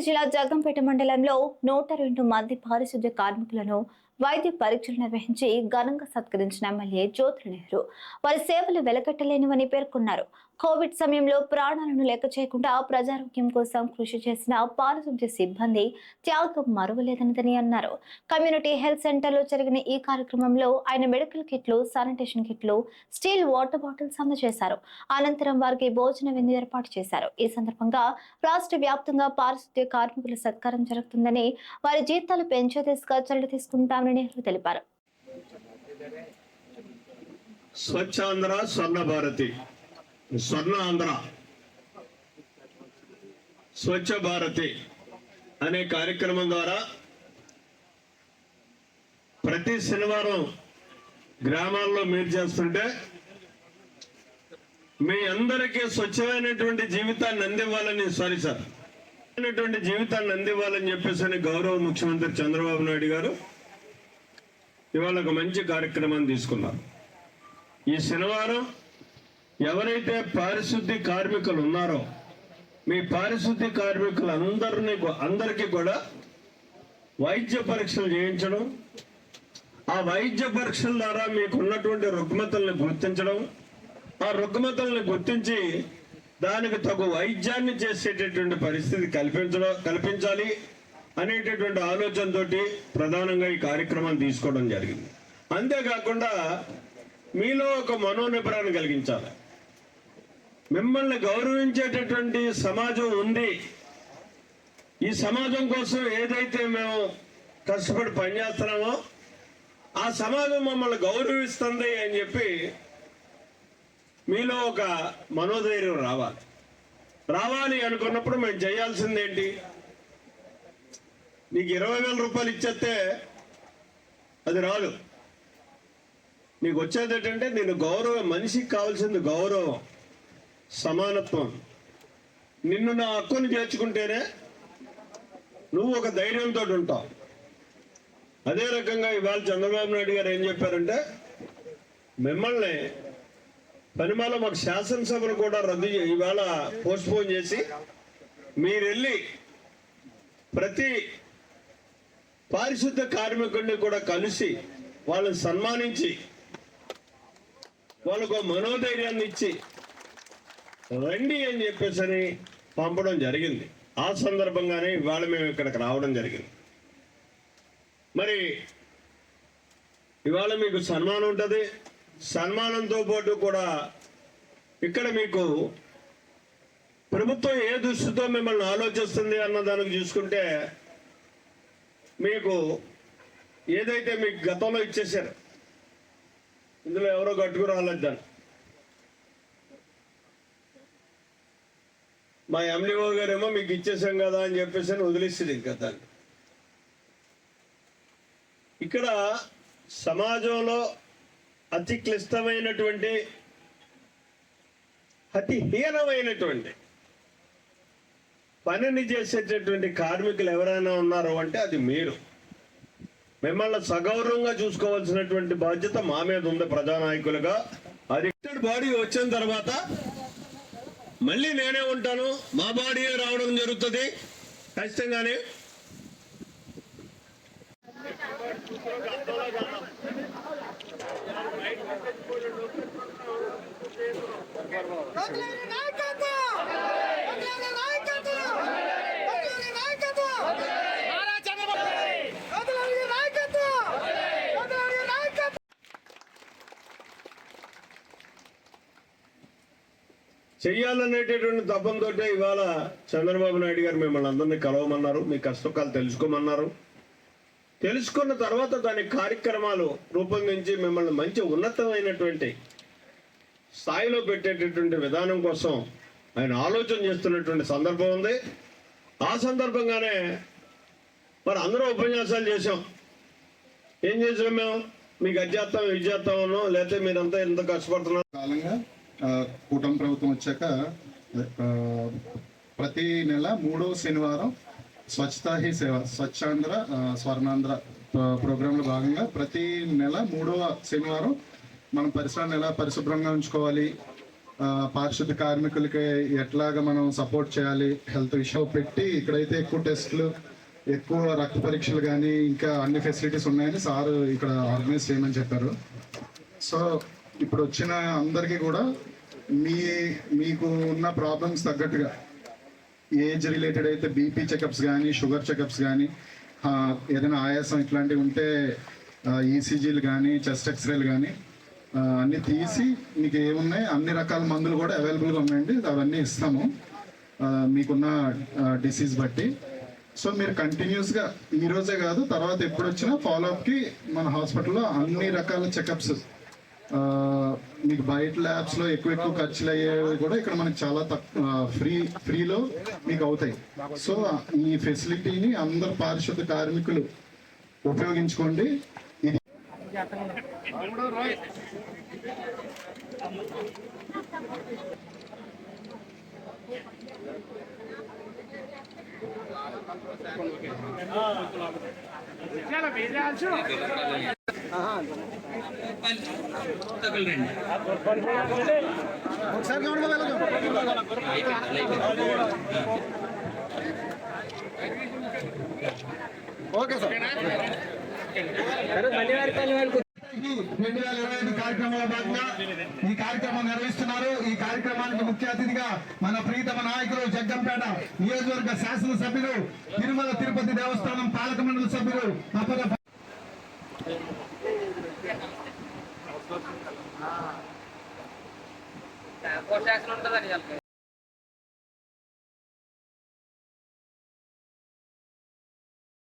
జిల్లా జగ్గంపేట మండలంలో నూట రెండు మంది పారిశుద్ధ్య కార్మికులను వైద్య పరీక్షలు నిర్వహించి ఘనంగా సత్కరించిన ఎమ్మెల్యే జ్యోతుల నెహ్రూ. వారి సేవలు వెలకట్టలేనివని పేర్కొన్నారు. కోవిడ్ సమయంలో ప్రాణాలను లెక్క చేయకుండా ప్రజారోగ్యం కోసం కృషి చేసిన పారిశుద్ధ్య సిబ్బంది త్యాగం మరువలేదన్నదని అన్నారు. కమ్యూనిటీ హెల్త్ సెంటర్లో జరిగిన ఈ కార్యక్రమంలో ఆయన మెడికల్ కిట్లు శానిటేషన్ కిట్లు స్టీల్ వాటర్ బాటిల్స్ అందజేశారు. అనంతరం వారికి భోజన విందు ఏర్పాటు చేశారు. ఈ సందర్భంగా రాష్ట్ర వ్యాప్తంగా పారిశుద్ధ్య కార్మికుల సత్కారం జరుగుతుందని వారి జీతాలు పెంచే దిశగా చర్యలు తీసుకుంటామని నెహ్రూ తెలిపారు. స్వచ్ఛాంధ్ర స్వర్ణ భారతి. స్వర్ణ ఆంధ్ర. స్వచ్ఛ భారతి అనే కార్యక్రమం ద్వారా ప్రతి శనివారం గ్రామాల్లో మీరు చేస్తుంటే మీ అందరికీ స్వచ్ఛమైనటువంటి జీవితాన్ని అందివ్వాలని సారీ సార్ జీవితాన్ని అందివ్వాలని చెప్పేసి గౌరవ ముఖ్యమంత్రి చంద్రబాబు నాయుడు గారు ఇవాళ ఒక మంచి కార్యక్రమాన్ని తీసుకున్నారు ఈ శనివారం ఎవరైతే పారిశుద్ధి కార్మికులు ఉన్నారో మీ పారిశుద్ధి కార్మికులు అందరినీ అందరికీ కూడా వైద్య పరీక్షలు చేయించడం ఆ వైద్య పరీక్షల ద్వారా మీకు ఉన్నటువంటి రుగ్మతల్ని గుర్తించడం ఆ రుగ్మతల్ని గుర్తించి దానికి తగు వైద్యాన్ని చేసేటటువంటి పరిస్థితి కల్పించడం కల్పించాలి. అనేటటువంటి ఆలోచనతోటి ప్రధానంగా ఈ కార్యక్రమం తీసుకోవడం జరిగింది. అంతేకాకుండా మీలో ఒక మనోనిపరాన్ని కలిగించాలి. మిమ్మల్ని గౌరవించేటటువంటి సమాజం ఉంది. ఈ సమాజం కోసం ఏదైతే మేము కష్టపడి పనిచేస్తున్నామో ఆ సమాజం మమ్మల్ని గౌరవిస్తుంది అని చెప్పి మీలో ఒక మనోధైర్యం రావాలి. రావాలి అనుకున్నప్పుడు మేము చేయాల్సిందేంటి? నీకు ఇరవై వేల రూపాయలు ఇచ్చేస్తే అది రాదు. నీకు వచ్చేది ఏంటంటే నేను గౌరవం మనిషికి కావాల్సింది గౌరవం సమానత్వం. నిన్ను నా హక్కుని చేర్చుకుంటేనే నువ్వు ఒక ధైర్యంతో ఉంటావు. అదే రకంగా ఇవాళ చంద్రబాబు నాయుడు గారు ఏం చెప్పారంటే మిమ్మల్ని పనిమాల మాకు శాసనసభను కూడా రద్దు ఇవాళ పోస్ట్పోన్ చేసి మీరు వెళ్ళి ప్రతి పారిశుద్ధ కార్మికుడిని కూడా కలిసి వాళ్ళని సన్మానించి వాళ్ళకు మనోధైర్యాన్ని ఇచ్చి రండి అని చెప్పేసి పంపడం జరిగింది. ఆ సందర్భంగానే ఇవాళ మేము ఇక్కడికి రావడం జరిగింది. మరి ఇవాళ మీకు సన్మానం ఉంటుంది. సన్మానంతో పాటు కూడా ఇక్కడ మీకు ప్రభుత్వం ఏ దృష్టితో మిమ్మల్ని ఆలోచిస్తుంది అన్న దానికి చూసుకుంటే మీకు ఏదైతే మీకు గతంలో ఇచ్చేసారు ఇందులో ఎవరో కట్టుకు రాలేదు దాన్ని. మా ఎండిఓ గారేమో మీకు ఇచ్చేసాం కదా అని చెప్పేసి అని వదిలేసింది ఇంకా దాన్ని. ఇక్కడ సమాజంలో అతి క్లిష్టమైనటువంటి అతి హీనమైనటువంటి పనిని చేసేటటువంటి కార్మికులు ఎవరైనా ఉన్నారో అంటే అది మీరు. మిమ్మల్ని సగౌరవంగా చూసుకోవాల్సినటువంటి బాధ్యత మా మీద ఉంది ప్రజానాయకులుగా. అది బాడీ వచ్చిన తర్వాత మళ్ళీ నేనే ఉంటాను. మా బాడీ రావడం జరుగుతుంది. ఖచ్చితంగానే. నాయకత్వం! వదిలేని నాయకత్వం! వదిలేని నాయకత్వం! వదిలేని నాయకత్వం! వదిలేని నాయకత్వం! చెయ్యాలనేటటువంటి తపంతో ఇవాళ చంద్రబాబు నాయుడు గారు మిమ్మల్ని అందరినీ కలవమన్నారు. మీ కష్టకాలు తెలుసుకోమన్నారు. తెలుసుకున్న తర్వాత దాని కార్యక్రమాలు రూపొందించి మిమ్మల్ని మంచి ఉన్నతమైనటువంటి స్థాయిలో పెట్టేటటువంటి విధానం కోసం ఆయన ఆలోచన చేస్తున్నటువంటి సందర్భం ఉంది. ఆ సందర్భంగానే మరి అందరూ ఉపన్యాసాలు చేశాం. ఏం చేసాం మేము? మీకు అది చేస్తాం ఇది చేస్తాం అన్నాం లేకపోతే మీరంతా ఎంత కష్టపడుతున్నారు? కాలంగా కూటమి ప్రభుత్వం వచ్చాక ప్రతి నెల మూడో శనివారం స్వచ్ఛతా హీ సేవ స్వచ్ఛాంధ్ర స్వర్ణాంధ్ర ప్ర- ప్రోగ్రాంలో భాగంగా ప్రతి నెల మూడవ శనివారం మనం పరిసరాన్ని ఎలా పరిశుభ్రంగా ఉంచుకోవాలి పారిశుద్ధ కార్మికులకి ఎట్లాగా మనం సపోర్ట్ చేయాలి హెల్త్ ఇష్యూ పెట్టి ఇక్కడైతే ఎక్కువ టెస్ట్లు ఎక్కువ రక్త పరీక్షలు కానీ ఇంకా అన్ని ఫెసిలిటీస్ ఉన్నాయని సార్ ఇక్కడ ఆర్గనైజ్ చేయమని చెప్పారు. సో ఇప్పుడు వచ్చిన అందరికీ కూడా మీ మీకు ఉన్న ప్రాబ్లమ్స్ తగ్గట్టుగా ఏజ్ రిలేటెడ్ అయితే బీపీ చెకప్స్ కానీ షుగర్ చెకప్స్ కానీ ఏదైనా ఆయాసం ఇట్లాంటివి ఉంటే ఈసీజీలు కానీ చెస్ట్ ఎక్స్రేలు కానీ అన్నీ తీసి మీకు ఏమున్నాయి అన్ని రకాల మందులు కూడా అవైలబుల్గా ఉన్నాయండి. అవన్నీ ఇస్తాము. మీకున్న డిసీజ్ బట్టి. సో మీరు కంటిన్యూస్గా ఈరోజే కాదు తర్వాత ఎప్పుడు వచ్చినా ఫాలోఅప్కి మన హాస్పిటల్లో అన్ని రకాల చెకప్స్ మీకు బయట ల్యాబ్స్లో ఎక్కువ ఎక్కువ ఖర్చులు అయ్యేవి కూడా ఇక్కడ మనకి చాలా తక్కువ ఫ్రీ ఫ్రీలో మీకు అవుతాయి. సో ఈ ఫెసిలిటీని అందరు పారిశుద్ధ కార్మికులు ఉపయోగించుకోండి. ఇది ఒకసారి ఓకే సార్ రెండు వేల ఇరవై ఐదు కార్యక్రమంలో భాగంగా ఈ కార్యక్రమం నిర్వహిస్తున్నారు. ఈ కార్యక్రమానికి ముఖ్య అతిథిగా మన ప్రీతమ నాయకులు జగ్గంపేట నియోజకవర్గ శాసనసభ్యులు తిరుమల తిరుపతి దేవస్థానం పాలక మండలి సభ్యులు అప్పల పోస్ట్ యాక్షన్ ఉంటుందండి వాళ్ళకి